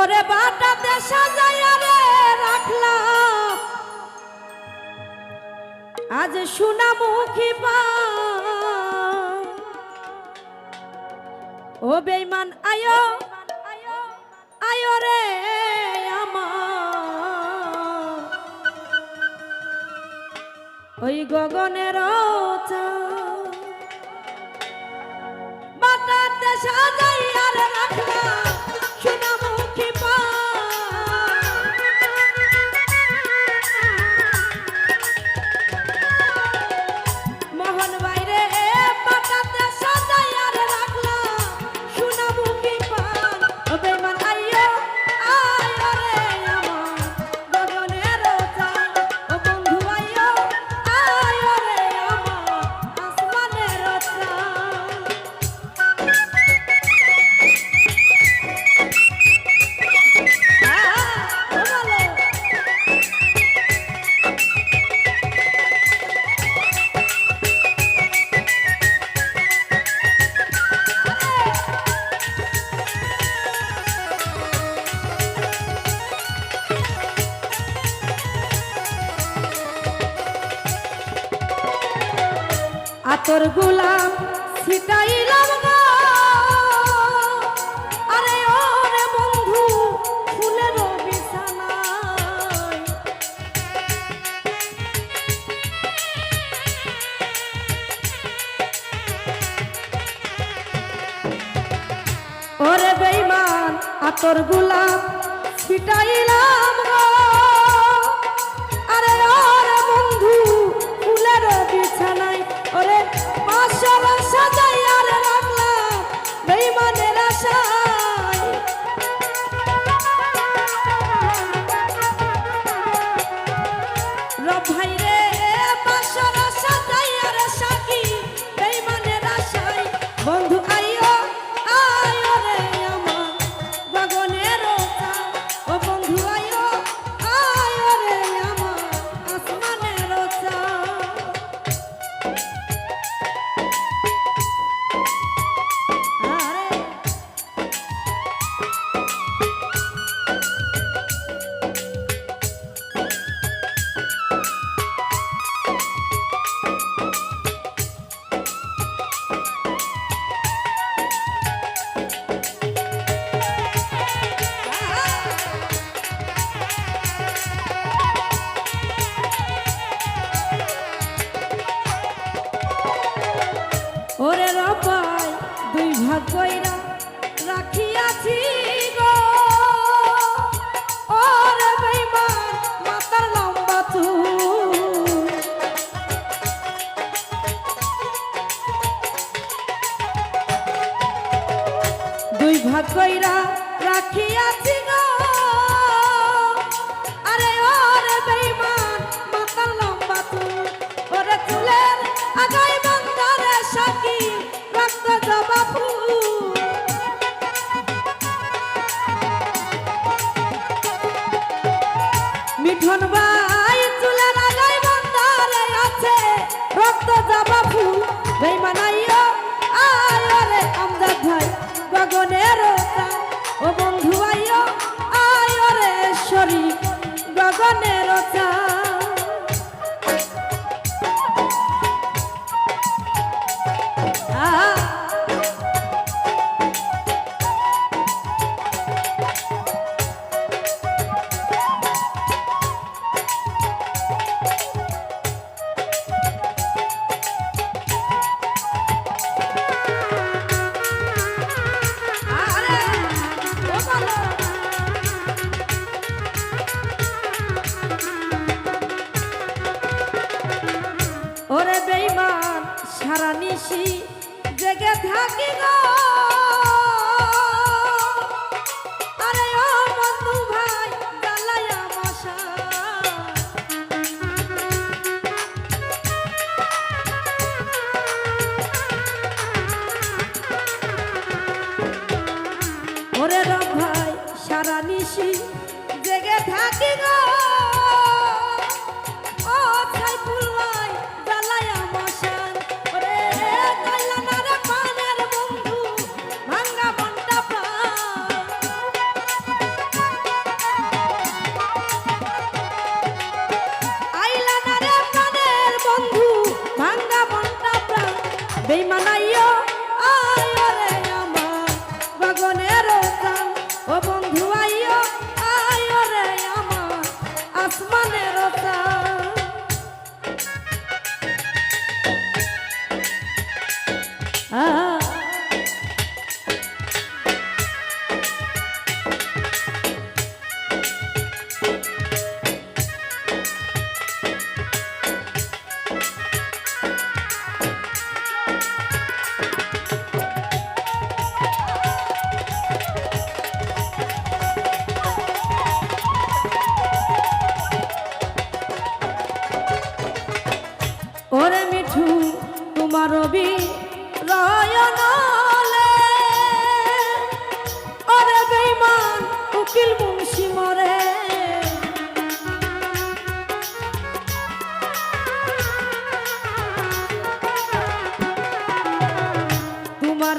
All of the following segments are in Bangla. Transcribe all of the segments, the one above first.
ওরে বাটাতে রে রাখলাম। আজ সোনা মুখী ও বেইমান আয়ো আয়ো রে আমার। ওই গগনের বাটাতে আতর গুলাম ছিটাইলাম আরে ওরে বন্ধু ফুলের বিছানায়। ওরে বেইমান আতর ছিটাইলাম দুই ভাগ কইরা রাখিয়াছি গো। আরে ওরে বেইমান মাথা লম্বা তুই ওরে চুলের আগাইবা ধারা নিশি জেগে থাকি গো।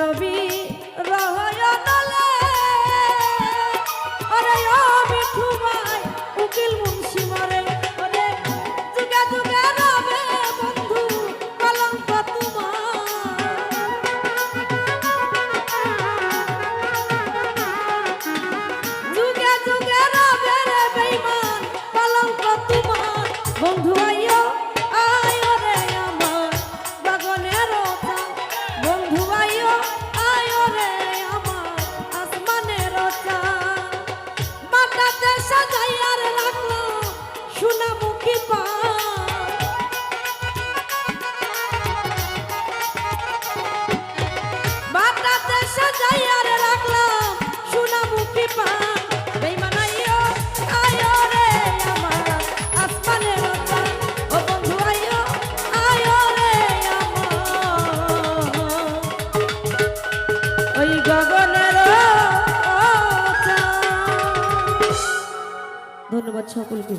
I'll be. সকলকে